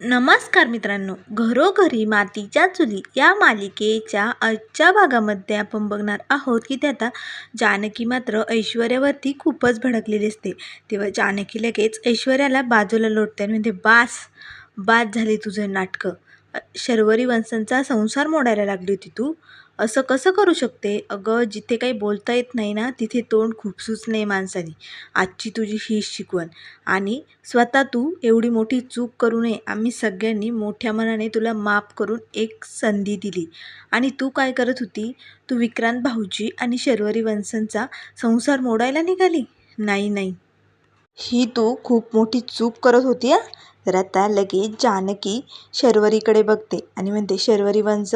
नमस्कार मित्रांनो घरोघरी मातीच्या चुली या मालिकेच्या आजच्या भागामध्ये आपण बघणार आहोत की ते आता जानकी मात्र ऐश्वर्यावरती खूपच भडकलेली असते. तेव्हा जानकी लगेच ऐश्वर्याला बाजूला लोटते आणि म्हणते बास बाद झाली तुझं नाटकं. शर्वरी वंशांचा संसार मोडायला लागली होती तू. असं कसं करू शकते? अगं जिथे काही बोलता येत नाही ना तिथे तोंड खुपसूच नाही माणसाने. आजची तुझी ही शिकवण. आणि स्वतः तू एवढी मोठी चूक करू नये. आम्ही सगळ्यांनी मोठ्या मनाने तुला माफ करून एक संधी दिली. आणि तू काय करत होती? तू विक्रांत भाऊजी आणि शर्वरी वंशांचा संसार मोडायला निघाली? नाही नाही. ही तू खूप मोठी चूक करत होती हा? तर आता लगेच जानकी शर्वरीकडे बघते आणि म्हणते शर्वरी वंश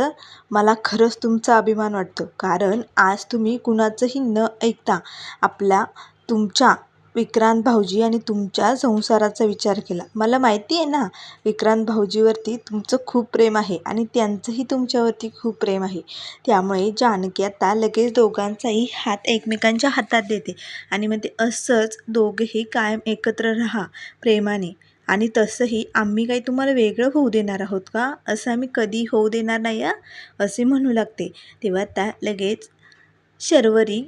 मला खरंच तुमचा अभिमान वाटतो. कारण आज तुम्ही कुणाचंही न ऐकता आपल्या तुमच्या विक्रांत भाऊजी आणि तुमच्या संसाराचा विचार केला. मला माहिती आहे ना विक्रांत भाऊजीवरती तुमचं खूप प्रेम आहे आणि त्यांचंही तुमच्यावरती खूप प्रेम आहे. त्यामुळे जानकी आता लगेच दोघांचाही हात एकमेकांच्या हातात देते आणि मग ते असंच दोघेही कायम एकत्र राहा प्रेमाने. आणि तसंही आम्ही काही तुम्हाला वेगळं होऊ देणार आहोत का? असं आम्ही कधी होऊ देणार नाही असे म्हणू लागते. तेव्हा त्या लगेच शर्वरी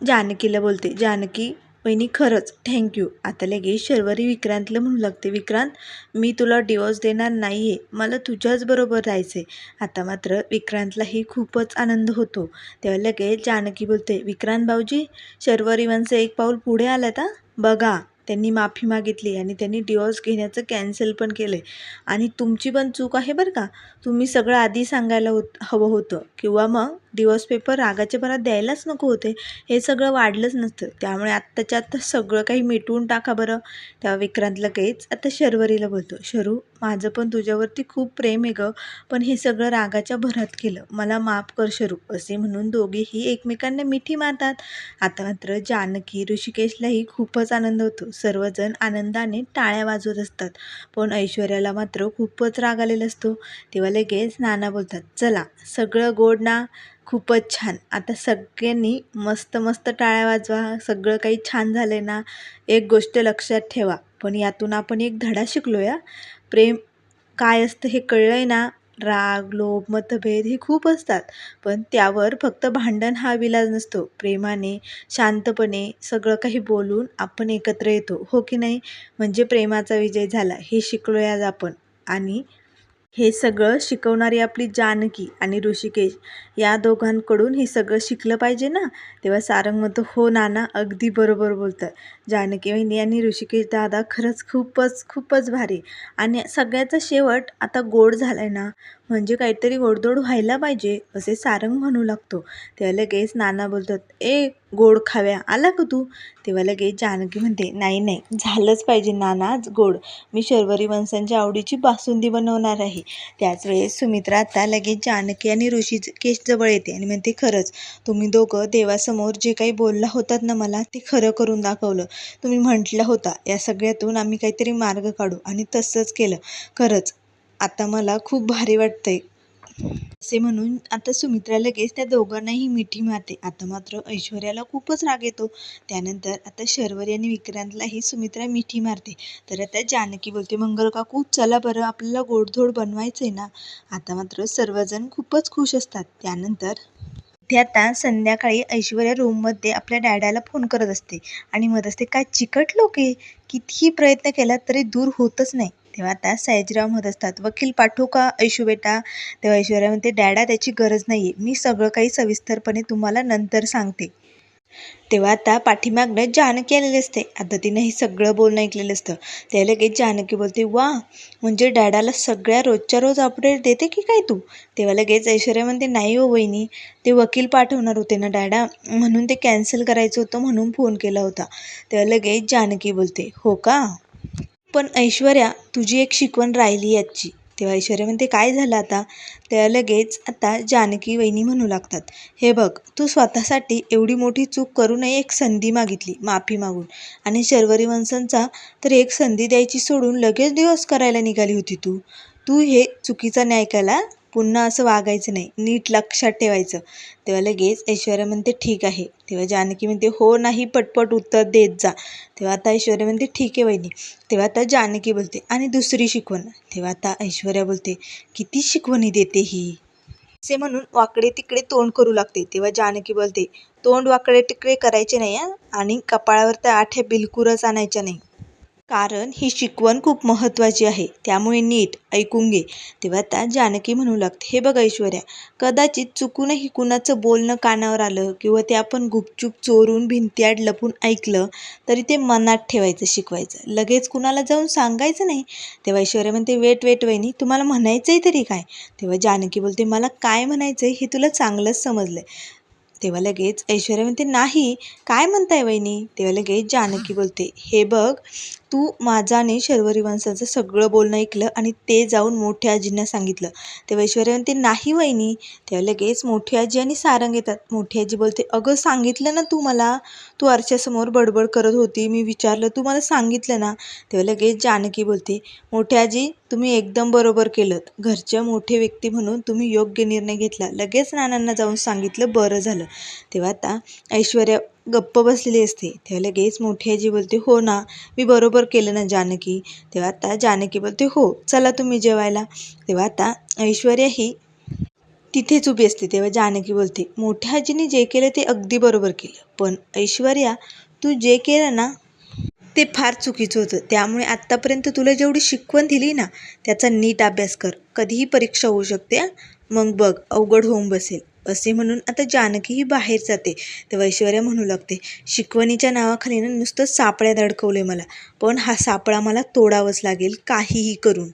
जानकीला बोलते. जानकी वहिनी खरंच थँक्यू आता लगेच शर्वरी विक्रांतला म्हणू लागते. विक्रांत मी तुला डिवोर्स देणार नाही आहे मला तुझ्याच बरोबर राहायचं आहे आता मात्र विक्रांतलाही खूपच आनंद होतो. तेव्हा लगेच जानकी बोलते विक्रांत भाऊजी शर्वरी वंश एक पाऊल पुढे आलं आता बघा. त्यांनी माफी मागितली आणि त्यांनी डिवॉर्स घेण्याचं कॅन्सल पण केलं आहे आणि तुमची पण चूक आहे बरं का. तुम्ही सगळं आधी सांगायला होत हवं होतं. किंवा मग डिवोर्स पेपर रागाच्या भरात द्यायलाच नको होते. हे सगळं वाढलंच नसतं. त्यामुळे आत्ताच्या आत्ता सगळं काही मिटवून टाका बरं. तेव्हा विक्रांत लगेच आता शर्वरीला बोलतो शरू माझं पण तुझ्यावरती खूप प्रेम आहे गं पण हे सगळं रागाच्या भरात केलं. मला माफ कर शरू असे म्हणून दोघेही एकमेकांना मिठी मारतात. आता मात्र जानकी ऋषिकेशलाही खूपच आनंद होतो. सर्वजण आनंदाने टाळ्या वाजवत असतात. पण ऐश्वर्याला मात्र खूपच राग आलेला असतो. तेव्हा लगेच नाना बोलतात चला सगळं गोड ना खूपच छान. आता सगळ्यांनी मस्त मस्त टाळ्या वाजवा. सगळं काही छान झालं आहे ना. एक गोष्ट लक्षात ठेवा. पण यातून आपण एक धडा शिकलो या प्रेम काय असतं हे कळलं आहे ना? राग लोभ मतभेद हे खूप असतात. पण त्यावर फक्त भांडण हा विलाज नसतो. प्रेमाने शांतपणे सगळं काही बोलून आपण एकत्र येतो. हो की नाही? म्हणजे प्रेमाचा विजय झाला. हे शिकलो आज आपण. आणि हे सगळं शिकवणारी आपली जानकी आणि ऋषिकेश या दोघांकडून हे सगळं शिकलं पाहिजे ना? तेव्हा सारंग म्हणतो हो नाना अगदी बरोबर बोलतं जानकी वहिनी आणि ऋषिकेश दादा खरंच खूपच खूपच भारी. आणि सगळ्याचा शेवट आता गोड झाला आहे ना? म्हणजे काहीतरी गोडधोड व्हायला पाहिजे असे सारंग म्हणू लागतो. तेव्हा लगेच नाना बोलतात ए गोड खाव्या आला का तू? तेव्हा लगेच जानकी म्हणते नाही नाही झालंच पाहिजे नानाच गोड. मी शर्वरी वंशांच्या आवडीची बासुंदी बनवणार आहे. त्याच वेळेस सुमित्रा आता लगेच जानकी आणि ऋषी जवळ येते आणि म्हणते खरंच तुम्ही दोघं देवासमोर जे काही बोलला होतात ना मला ते खरं करून दाखवलं. तुम्ही म्हटलं होता या सगळ्यातून आम्ही काहीतरी मार्ग काढू. आणि तसंच केलं. खरंच आता मला खूप भारी वाटतंय. असे म्हणून आता सुमित्रा लगेच त्या दोघांनाही मिठी मारते. आता मात्र ऐश्वर्याला खूपच राग येतो. त्यानंतर आता शर्वरी आणि विक्रांतलाही सुमित्रा मिठी मारते. तर आता जानकी बोलते मंगल काकू चला बरं आपल्याला गोडधोड बनवायचं आहे ना. आता मात्र सर्वजण खूपच खुश असतात. त्यानंतर ते आता संध्याकाळी ऐश्वर्या रूममध्ये आपल्या डॅडाला फोन करत असते. आणि मत असते काय चिकट लोक आहे. कितीही प्रयत्न केला तरी दूर होतच नाही. तेव्हा आता सयाजीराव म्हणत असतात वकील पाठवू का ऐशू बेटा? तेव्हा ऐश्वर्या म्हणते डॅडा त्याची गरज नाही आहे मी सगळं काही सविस्तरपणे तुम्हाला नंतर सांगते. तेव्हा आता पाठीमागनं जानकी आलेली असते. आता तिनं हे सगळं बोलणं ऐकलेलं असतं. त्या लगेच जानकी बोलते वा म्हणजे डॅडाला सगळ्या रोजच्या रोज अपडेट देते की काय तू? तेव्हा लगेच ऐश्वर्या म्हणते नाही हो वहिनी ते वकील पाठवणार होते ना डॅडा म्हणून ते कॅन्सल करायचं होतं म्हणून फोन केला होता. तेव्हा लगेच जानकी बोलते हो का? पण ऐश्वर्या तुझी एक शिकवण राहिली याची तेव्हा ऐश्वर्या म्हणते काय झालं आता? तेव्हा लगेच आता जानकी वहिनी म्हणू लागतात हे बघ तू स्वतःसाठी एवढी मोठी चूक करू नये एक संधी मागितली माफी मागून. आणि शर्वरी वंशांचा तर एक संधी द्यायची सोडून लगेच दिवस करायला निघाली होती तू. तू हे चुकीचा न्याय केला? पुन्हा असं वागायचं नाही. नीट लक्षात ठेवायचं. तेव्हा लगेच ऐश्वर्या म्हणते ठीक आहे. तेव्हा जानकी म्हणते हो नाही पटपट उत्तर देत जा. तेव्हा आता ऐश्वर्या म्हणते ठीक आहे वहिनी. तेव्हा आता जानकी बोलते आणि दुसरी शिकवण. तेव्हा आता ऐश्वर्या बोलते किती शिकवणी देते ही. असे म्हणून वाकडे तिकडे तोंड करू लागते. तेव्हा जानकी बोलते तोंड वाकडे तिकडे करायचे नाही आणि कपाळावर त्या आठ्या बिलकुलच आणायच्या नाही. कारण ही शिकवण खूप महत्त्वाची आहे. त्यामुळे नीट ऐकून घे. तेव्हा त्या जानकी म्हणू लागते हे बघ ऐश्वर्या कदाचित चुकूनही कुणाचं बोलणं कानावर आलं किंवा ते आपण गुपचूप चोरून भिंतीआड लपून ऐकलं तरी ते मनात ठेवायचं शिकवायचं. लगेच कुणाला जाऊन सांगायचं नाही? तेव्हा ऐश्वर्या म्हणते वेट वेट वहिनी तुम्हाला म्हणायचं आहे तरी काय? तेव्हा जानकी बोलते मला काय म्हणायचं आहे हे तुला चांगलंच समजलं आहे तेव्हा लगेच ऐश्वर्या म्हणते नाही काय म्हणताय वहिनी? तेव्हा लगेच जानकी बोलते हे बघ तू माझं आणि शर्वरी वंशाचं सगळं बोलणं ऐकलं आणि ते जाऊन मोठ्या आजींना सांगितलं. तेव्हा ऐश्वर्या म्हणते नाही वहिनी. तेव्हा लगेच मोठी आजी आणि सारंग येतात. मोठी आजी बोलते अगं सांगितलं ना तू मला? तू आरशासमोर बडबड करत होती. मी विचारलं तू मला सांगितलं ना? तेव्हा लगेच जानकी बोलते मोठी आजी तुम्ही एकदम बरोबर केलं घरच्या मोठे व्यक्ती म्हणून तुम्ही योग्य निर्णय घेतला. लगेच नानांना जाऊन सांगितलं बरं झालं. तेव्हा आता ऐश्वर्या गप्प बसलेली असते. तेव्हा लगेच मोठी आजी बोलते हो ना मी बरोबर केलं ना जानकी. तेव्हा आता जानकी बोलते हो चला तुम्ही जेवायला. तेव्हा आता ऐश्वर्या ही तिथेच उभी असते. तेव्हा जानकी बोलते मोठ्या आजीने जे केलं ते अगदी बरोबर केलं. पण ऐश्वर्या तू जे केलं ना ते फार चुकीचं होतं. त्यामुळे आत्तापर्यंत तुला जेवढी शिकवण दिली ना त्याचा नीट अभ्यास कर. कधीही परीक्षा होऊ शकते मग बघ अवघड होऊन बसेल. असे म्हणून आता जानकीही बाहेर जाते. तेव्हा ऐश्वर्या म्हणू लागते शिकवणीच्या नावाखाली ना नुसतं सापळ्यात अडकवले मला पण हा सापळा मला तोडावाच लागेल काहीही करून.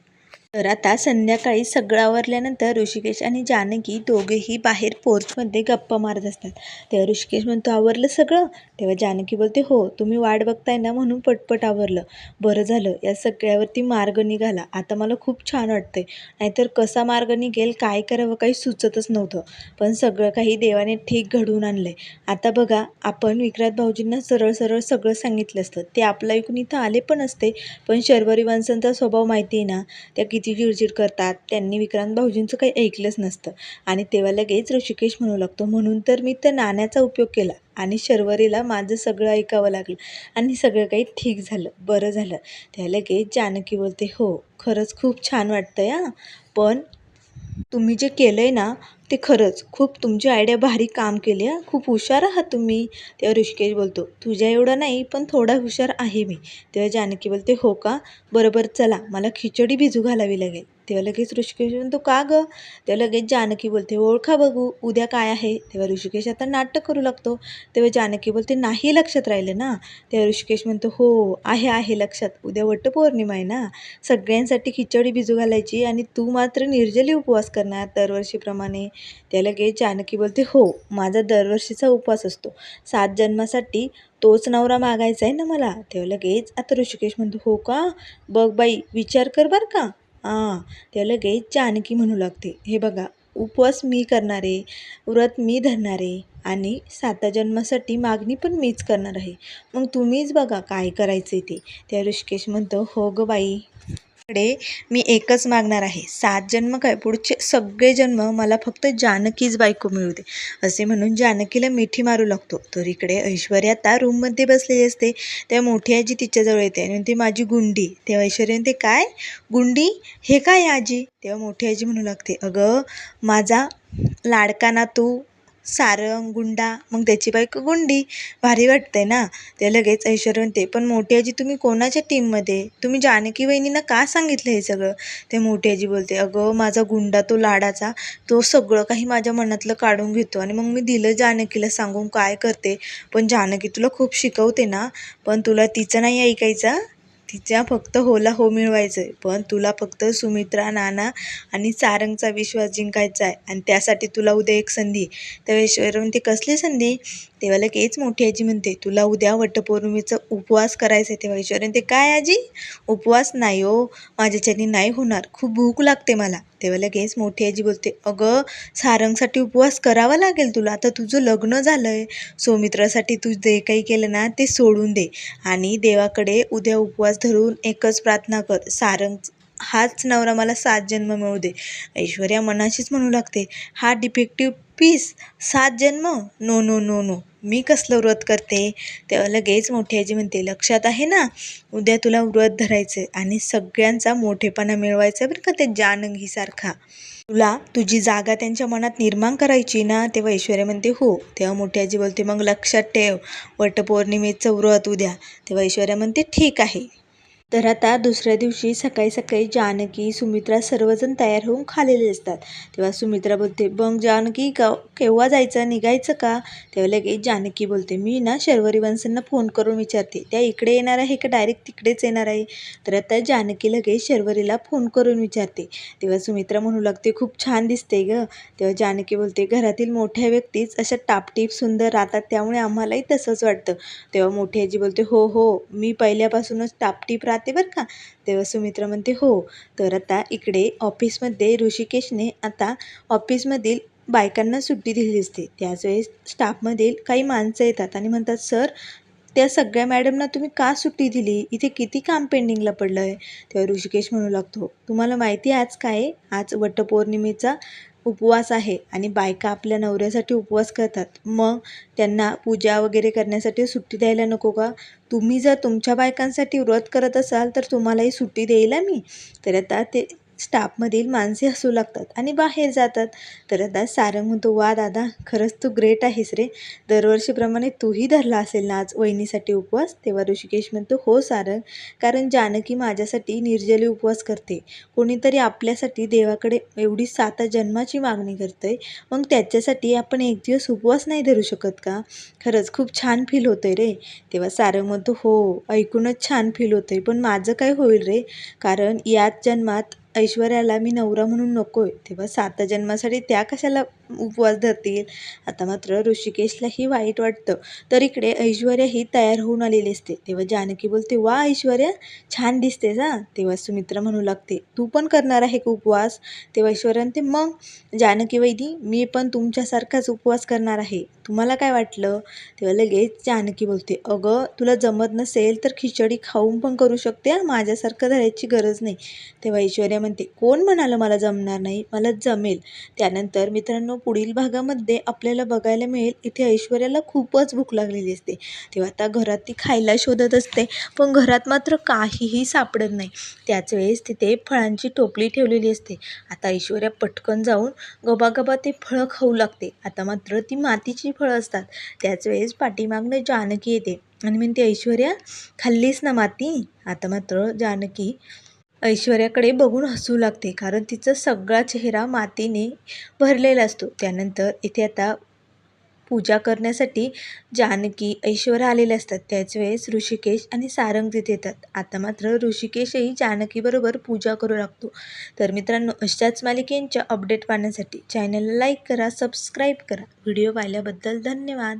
तर आता संध्याकाळी सगळं आवरल्यानंतर ऋषिकेश आणि जानकी दोघेही बाहेर पोर्चमध्ये गप्पा मारत असतात. तेव्हा ऋषिकेश म्हणतो आवरलं सगळं? तेव्हा जानकी बोलते हो तुम्ही वाट बघताय ना म्हणून पटपट आवरलं. बरं झालं या सगळ्यावरती मार्ग निघाला. आता मला खूप छान वाटतंय. नाहीतर कसा मार्ग निघेल काय करावं काही सुचतच नव्हतं. पण सगळं काही देवाने ठीक घडवून आणलंय. आता बघा आपण विक्रांत भाऊजींना सरळ सरळ सगळं सांगितलं असतं. ते आपलं ऐकून इथं आले पण असते. पण शर्वरी वंशांचा स्वभाव माहिती आहे ना. त्या किती चिडचिड करतात त्यांनी विक्रांत भाऊजींचं काही ऐकलंच नसतं. आणि तेव्हा लगेच ऋषिकेश म्हणू लागतो म्हणून तर मी त्या नाण्याचा उपयोग केला आणि शर्वरीला माझं सगळं ऐकावं लागलं आणि सगळं काही ठीक झालं बरं झालं. त्या लगेच जानकी बोलते हो खरंच खूप छान वाटतं या पण तुम्ही जे केलं आहे ना ते खरंच खूप तुमची आयडिया भारी काम केली हां. खूप हुशार आहात तुम्ही. तेव्हा ऋषिकेश बोलतो तुझ्या एवढं नाही पण थोडा हुशार आहे मी. तेव्हा जानकी बोलते हो का? बरोबर चला. मला खिचडी भिजू घालावी लागेल. तेव्हा लगेच ऋषिकेश म्हणतो का गं? तेव्हा लगेच जानकी बोलते ओळखा बघू उद्या काय आहे? तेव्हा ऋषिकेश आता नाटक करू लागतो. तेव्हा जानकी बोलते नाही लक्षात राहिलं ना. तेव्हा ऋषिकेश म्हणतो हो आहे आहे लक्षात. उद्या वटपौर्णिमा आहे ना. सगळ्यांसाठी खिचडी भिजू घालायची आणि तू मात्र निर्जली उपवास करणार दरवर्षीप्रमाणे. त्या लगेच जानकी बोलते हो माझा दरवर्षीचा उपवास असतो. सात जन्मासाठी तोच नवरा मागायचा आहे ना मला? तेव्हा लगेच आता ऋषिकेश म्हणतो हो का? बघ बाई विचार कर बरं का. हां तेव्हा लगेच जानकी म्हणू लागते हे बघा उपवास मी करणारे व्रत मी धरणारे आणि साता जन्मासाठी मागणी पण मीच करणार आहे. मग तुम्हीच बघा काय करायचं आहे ते. त्या ऋषिकेश म्हणतो हो गं बाई कडे मी एकच मागणार आहे. सात जन्म काय? पुढचे सगळे जन्म मला फक्त जानकीच बायको मिळू दे. असे म्हणून जानकीला मिठी मारू लागतो. तर इकडे ऐश्वर्या आता रूममध्ये बसलेली असते. तेव्हा मोठी आजी तिच्याजवळ येते आणि ती माझी गुंडी. तेव्हा ऐश्वर्या ते काय? गुंडी? हे काय आजी? तेव्हा मोठी आजी म्हणू लागते अगं माझा लाडका ना तू सारंग गुंडा मग त्याची बायको गुंडी. भारी वाटतंय ना? ते लगेच ऐश्वर्या म्हणते पण मोठी आजी तुम्ही कोणाच्या टीममध्ये तुम्ही जानकी वहिनींना का सांगितलं हे सगळं? ते मोठी आजी बोलते अगं माझा गुंडा तो लाडाचा तो सगळं काही माझ्या मनातलं काढून घेतो आणि मग मी दिलं जानकीला सांगून काय करते. पण जानकी तुला खूप शिकवते ना? पण तुला तिचं नाही ऐकायचं तिच्या फक्त होला हो मिळवायचं आहे पण तुला फक्त सुमित्रा नाना आणि सारंगचा विश्वास जिंकायचा आहे आणि त्यासाठी तुला उद्या एक संधी. तेव्हा ऐश्वर्या म्हणते कसली संधी? तेव्हा लगेच मोठी आजी म्हणते तुला उद्या वटपौर्णिमेचा उपवास करायचा आहे तेव्हा ऐश्वर्या ते काय आजी? उपवास नाही हो माझ्याच्याने नाही होणार खूप भूक लागते मला. तेव्हा लगेच मोठी आजी बोलते अगं सारंगसाठी उपवास करावा लागेल तुला आता तुझं लग्न झालं आहे सौमित्रासाठी तू जे काही केलं ना ते सोडून दे आणि देवाकडे उद्या उपवास धरून एकच प्रार्थना कर सारंग हाच नवरा मला सात जन्म मिळू दे. ऐश्वर्या मनाशीच म्हणू लागते हा डिफेक्टिव्ह पीस सात जन्म? No no no no. मी कसलं व्रत करते? तेव्हा लगेच मोठी आजी म्हणते लक्षात आहे ना उद्या तुला व्रत धरायचं आणि सगळ्यांचा मोठेपणा मिळवायचा बरं का ते जानंगीसारखा तुला तुझी जागा त्यांच्या मनात निर्माण करायची ना? तेव्हा ऐश्वर्या म्हणते हो. तेव्हा मोठी आजी बोलते मग लक्षात ठेव वटपौर्णिमेचं व्रत उद्या. तेव्हा ऐश्वर्या म्हणते ठीक आहे. तर आता दुसऱ्या दिवशी सकाळी सकाळी जानकी सुमित्रा सर्वजण तयार होऊन खालेले असतात. तेव्हा सुमित्रा बोलते मग जानकी का केव्हा जायचं निघायचं का? तेव्हा लगेच जानकी बोलते मी ना शर्वरी वंशांना फोन करून विचारते त्या इकडे येणार आहे का डायरेक्ट तिकडेच येणार आहे? तर आता जानकी लगेच शर्वरीला फोन करून विचारते. तेव्हा सुमित्रा म्हणू लागते खूप छान दिसते ग. तेव्हा जानकी बोलते घरातील मोठ्या व्यक्तीच अशा टापटीप सुंदर राहतात त्यामुळे आम्हालाही तसंच वाटतं. तेव्हा मोठी आजी बोलते हो हो मी पहिल्यापासूनच टापटीप राहते बरं का. तेव्हा सुमित्रा म्हणते हो. तर आता इकडे ऑफिसमध्ये ऋषिकेशने आता ऑफिसमधील बायकांना सुट्टी दिलेली असते त्याच वेळेस स्टाफमधील काही माणसं येतात आणि म्हणतात सर त्या सगळ्या मॅडमना तुम्ही का सुट्टी दिली? इथे किती काम पेंडिंगला पडलं आहे तेव्हा ऋषिकेश म्हणू लागतो तुम्हाला माहिती आहे आज काय आहे? आज वटपौर्णिमेचा उपवास आहे आणि बायका आपल्या नवऱ्यासाठी उपवास करतात. मग त्यांना पूजा वगैरे करण्यासाठी सुट्टी द्यायला नको का? तुम्ही जर तुमच्या बायकांसाठी व्रत करत असाल तर तुम्हालाही सुट्टी देईल मी. तर आता ते स्टाफमधील माणसे हसू लागतात आणि बाहेर जातात. तर आता सारंग म्हणतो वा दादा खरंच तू ग्रेट आहेस रे. दरवर्षीप्रमाणे तूही धरला असेल ना आज वहिनीसाठी उपवास? तेव्हा ऋषिकेश म्हणतो हो सारंग कारण जानकी माझ्यासाठी निर्जली उपवास करते. कोणीतरी आपल्यासाठी देवाकडे एवढी सात जन्माची मागणी करतंय. मग त्याच्यासाठी आपण एक दिवस उपवास नाही धरू शकत का? खरंच खूप छान फील होतंय रे. तेव्हा सारंग म्हणतो हो ऐकूनच छान फील होतंय. पण माझं काय होईल रे? कारण याच जन्मात ऐश्वर्याला मी नवरा म्हणून नको आहे तेव्हा सात जन्मासाठी त्या कशाला उपवास धरतील. आता मात्र ऋषिकेशलाही वाईट वाटतं. तर इकडे ऐश्वर्या ही तयार होऊन आलेली असते. तेव्हा जानकी बोलते वा ऐश्वर्या छान दिसतेस हा तेव्हा सुमित्रा म्हणू लागते तू पण करणार आहे का उपवास तेव्हा ऐश्वर्या म्हणते मग जानकी वैदी मी पण तुमच्यासारखाच उपवास करणार आहे. तुम्हाला काय वाटलं तेव्हा लगेच जानकी बोलते अगं तुला जमत नसेल तर खिचडी खाऊन पण करू शकते. माझ्यासारखं धरायची गरज नाही तेव्हा ऐश्वर्या म्हणते कोण म्हणालं मला जमणार नाही? मला जमेल. त्यानंतर मित्रांनो पुढील भागामध्ये आपल्याला बघायला मिळेल. इथे ऐश्वर्याला खूपच भूक लागलेली असते. तेव्हा आता घरात ती खायला शोधत असते. पण घरात मात्र काहीही सापडत नाही. त्याच वेळेस तिथे फळांची टोपली ठेवलेली असते. आता ऐश्वर्या पटकन जाऊन गबागबा ते फळं खाऊ लागते. आता मात्र ती मातीची फळं असतात. त्याच वेळेस पाठीमागनं जानकी येते. आणि म्हणते ऐश्वर्या खाल्लीस ना माती? आता मात्र जानकी ऐश्वर्याकडे बघून हसू लागते कारण तिचा सगळा चेहरा मातीने भरलेला असतो. त्यानंतर इथे आता पूजा करण्यासाठी जानकी ऐश्वर्या आलेले असतात. त्याच वेळेस ऋषिकेश आणि सारंग तिथे येतात. आता मात्र ऋषिकेशही जानकीबरोबर पूजा करू लागतो. तर मित्रांनो अशाच मालिकेंच्या अपडेट पाहण्यासाठी चॅनलला लाईक करा सबस्क्राईब करा. व्हिडिओ पाहिल्याबद्दल धन्यवाद.